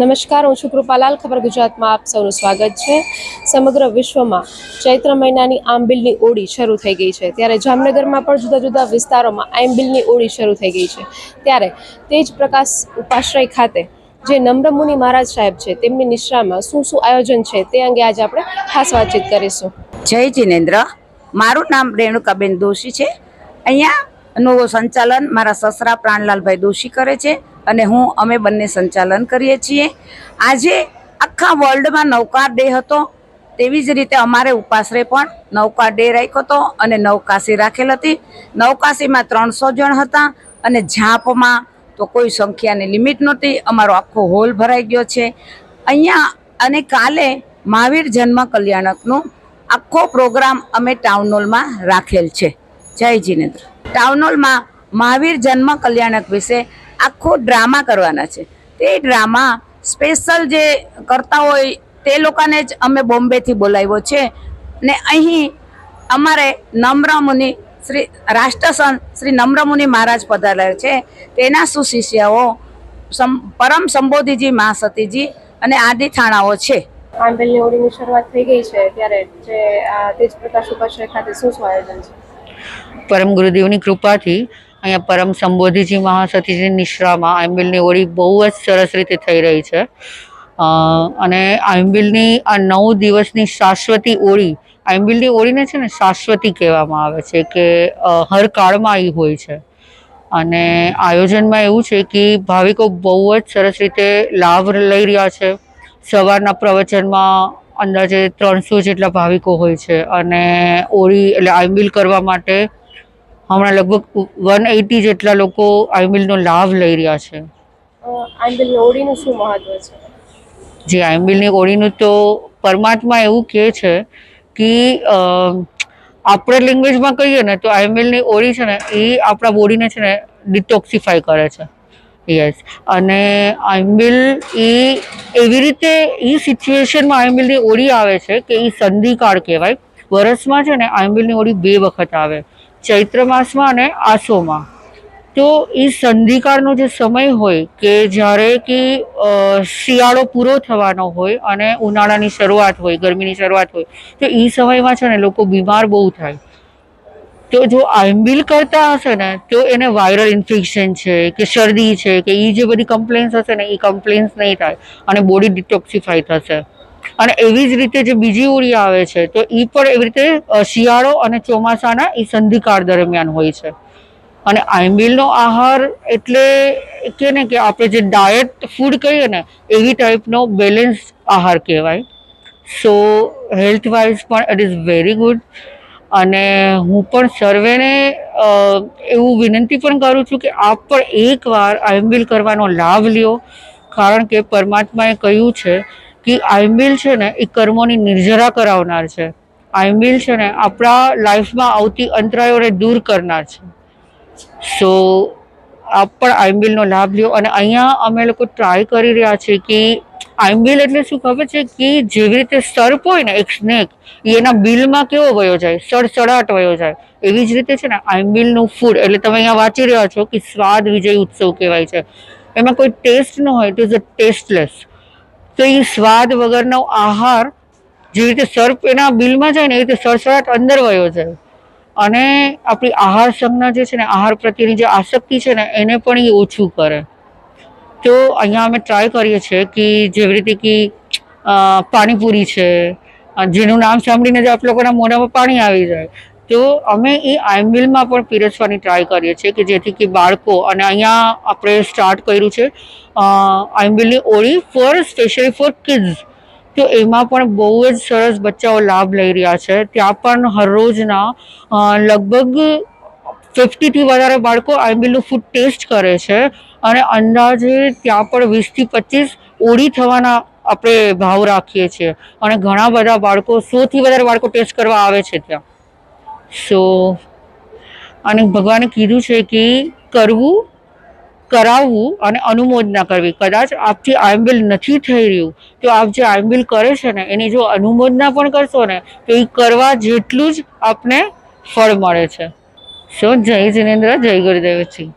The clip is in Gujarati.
નમસ્કાર, હું છું કૃપાલાલ. ખબર ગુજરાતમાં આપ સૌનું સ્વાગત છે. સમગ્ર વિશ્વમાં ચૈત્ર મહિનાની આંબિલની ઓળી શરૂ થઈ ગઈ છે. ત્યારે જામનગરમાં પણ જુદા જુદા વિસ્તારોમાં આંબિલની ઓળી શરૂ થઈ ગઈ છે. ત્યારે તેજ પ્રકાશ ઉપાશ્રય ખાતે જે નમ્રમુનિ મહારાજ સાહેબ છે, તેમની નિશ્રામાં શું શું આયોજન છે તે અંગે આજે આપણે ખાસ વાતચીત કરીશું. જય જિનેન્દ્ર. મારું નામ રેણુકાબેન દોશી છે. અહીંયા નું સંચાલન મારા સસરા પ્રાણલાલભાઈ દોશી કરે છે. અને હું, અમે બંને સંચાલન કરીએ છીએ. આજે આખા વર્લ્ડમાં નૌકા ડે હતો. તેવી જ રીતે અમારે ઉપાસરે પણ નૌકા ડે રાખ્યો હતો અને નવકાશી રાખેલ હતી. નવકાશીમાં ત્રણસો જણ હતા અને ઝાંપમાં તો કોઈ સંખ્યાની લિમિટ નહોતી. અમારો આખો હોલ ભરાઈ ગયો છે. અહીંયા અને કાલે મહાવીર જન્મ કલ્યાણકનું આખો પ્રોગ્રામ અમે ટાઉન હોલમાં રાખેલ છે. જય જીનેન્દ્ર. ટાઉન હોલમાં મહાવીર જન્મ કલ્યાણક વિશે આખો ડ્રામા કરવાના છે. તે ડ્રામા સ્પેશિયલ જે કરતા હોય તે લોકોને જ અમે બોમ્બેથી બોલાવ્યો છે. ને અહીં અમારે નમ્રમુનિ શ્રી રાષ્ટ્રસંત શ્રી નમ્રમુનિ મહારાજ પધારેલા છે. તેના સુશિષ્યાઓ સમ પરમ સંબોધિજી મહાસતીજી અને આદિ થાણાઓ છે. આંબિલની ઓળીની શરૂઆત થઈ ગઈ છે ત્યારે જે આ ઉપાશ્રય ખાતે શું શું આયોજન છે? પરમ ગુરુદેવની કૃપાથી અહીંયા પરમ સંબોધીજી મહાસતીજી નિશ્રામાં આયંબિલની ઓળી બહુ જ સરસ રીતે થઈ રહી છે. અને આયંબિલની આ નવ દિવસની શાશ્વતી ઓળી, આયંબિલની ઓળીને છે ને શાશ્વતી કહેવામાં આવે છે કે હર કાળમાં એ હોય છે. અને આયોજનમાં એવું છે કે ભાવિકો બહુ જ સરસ રીતે લાભ લઈ રહ્યા છે. સવારના પ્રવચનમાં અંદાજે ત્રણસો જેટલા ભાવિકો હોય છે. અને ઓળી એટલે આયંબિલ કરવા માટે હમણાં લગભગ વન એટી જેટલા લોકો આઈમિલનો લાભ લઈ રહ્યા છે. આઈમિલની ઓળીનું શું મહત્વ છે? જે આઈમિલની ઓળીનું તો પરમાત્મા એવું કહે છે કે આપણે લેંગ્વેજમાં કહીએ ને તો આઈમિલની ઓળી છે ને એ આપણા બોડીને છે ને ડિટોક્સિફાય કરે છે. યસ અને આઈમિલ એ એવી રીતે એ સિચ્યુએશનમાં આઈમિલની ઓળી આવે છે કે એ સંધિકાળ કહેવાય. વરસમાં છે ને આંબિલની ઓળી બે વખત આવે. ચૈત્ર માસમાં અને આસોમાં. તો એ સંધિકાળનો જે સમય હોય કે જ્યારે કે શિયાળો પૂરો થવાનો હોય અને ઉનાળાની શરૂઆત હોય, ગરમીની શરૂઆત હોય, તો એ સમયમાં છે ને લોકો બીમાર બહુ થાય. તો જો આંબિલ કરતા હશે ને, તો એને વાયરલ ઇન્ફેક્શન છે કે શરદી છે કે એ જે બધી કમ્પ્લેન્સ હશે ને એ કમ્પ્લેન્સ નહીં થાય અને બોડી ડિટોક્સિફાઈ થશે. અને એવી જ રીતે જે બીજી ઉડી આવે છે, તો એ પણ એવી રીતે શિયાળો અને ચોમાસાના એ સંધિકાળ દરમિયાન હોય છે. અને આંબિલનો આહાર એટલે કે ને કે આપણે જે ડાયટ ફૂડ કહીએ ને, એવી ટાઈપનો બેલેન્સ આહાર કહેવાય. સો હેલ્થ વાઇઝ પણ ઇટ ઇઝ વેરી ગુડ અને હું પણ સર્વેને એવું વિનંતી પણ કરું છું કે આપ પણ એકવાર આંબિલ કરવાનો લાભ લ્યો. કારણ કે પરમાત્માએ કહ્યું છે કે આંબિલ છે ને એ કર્મોની નિર્જરા કરાવનાર છે. આંબિલ છે ને આપણા લાઈફમાં આવતી અંતરાયોને દૂર કરનાર છે. સો આપ પણ આંબિલનો લાભ લ્યો અને અહીંયા અમે લોકો ટ્રાય કરી રહ્યા છીએ કે આંબિલ એટલે શું ખબર છે કે જેવી રીતે સર્પ હોય ને એક સ્નેક એના બિલમાં કેવો વયો જાય? સડસડાટ વયો જાય. એવી જ રીતે છે ને આંબિલનું ફૂડ એટલે તમે અહીંયા વાંચી રહ્યા છો કે સ્વાદ વિજય ઉત્સવ કહેવાય છે. એમાં કોઈ ટેસ્ટ ન હોય ઇટ ઇઝ અ ટેસ્ટલેસ તો એ સ્વાદ વગરનો આહાર જેવી રીતે સર્પ એના બિલમાં જાય ને એવી રીતે સરસરાટ અંદર વયો જાય. અને આપણી આહાર સંજ્ઞા જે છે ને, આહાર પ્રત્યેની જે આસક્તિ છે ને, એને પણ એ ઓછું કરે. તો અહીંયા અમે ટ્રાય કરીએ છીએ કે જેવી રીતે કે પાણીપુરી છે જેનું નામ સાંભળીને જ આપ લોકોના મોઢામાં પાણી આવી જાય. તો અમે એ આઈમિલમાં પણ પીરસવાની ટ્રાય કરીએ છીએ કે જેથી કે બાળકો, અને અહીંયા આપણે સ્ટાર્ટ કર્યું છે આઈમિલની ઓળી ફોર સ્પેશિયલી ફોર કિડ્સ તો એમાં પણ બહુ જ સરસ બચ્ચાઓ લાભ લઈ રહ્યા છે. ત્યાં પણ હરરોજના લગભગ ફિફ્ટીથી વધારે બાળકો આંબિલનું ફૂડ ટેસ્ટ કરે છે, અને અંદાજે ત્યાં પણ વીસથી પચીસ ઓળી થવાના આપણે ભાવ રાખીએ છીએ. અને ઘણા બધા બાળકો સોથી વધારે બાળકો ટેસ્ટ કરવા આવે છે ત્યાં. સો અને ભગવાને કીધું છે કે કરવું, કરાવવું અને અનુમોદના કરવી. કદાચ આપથી આયંબિલ નથી થઈ રહ્યું, તો આપ જે આયંબિલ કરે છે ને, એની જો અનુમોદના પણ કરશો ને, તો એ કરવા જેટલું જ આપને ફળ મળે છે. સો જય જિનેન્દ્ર, જય ગુરુદેવજી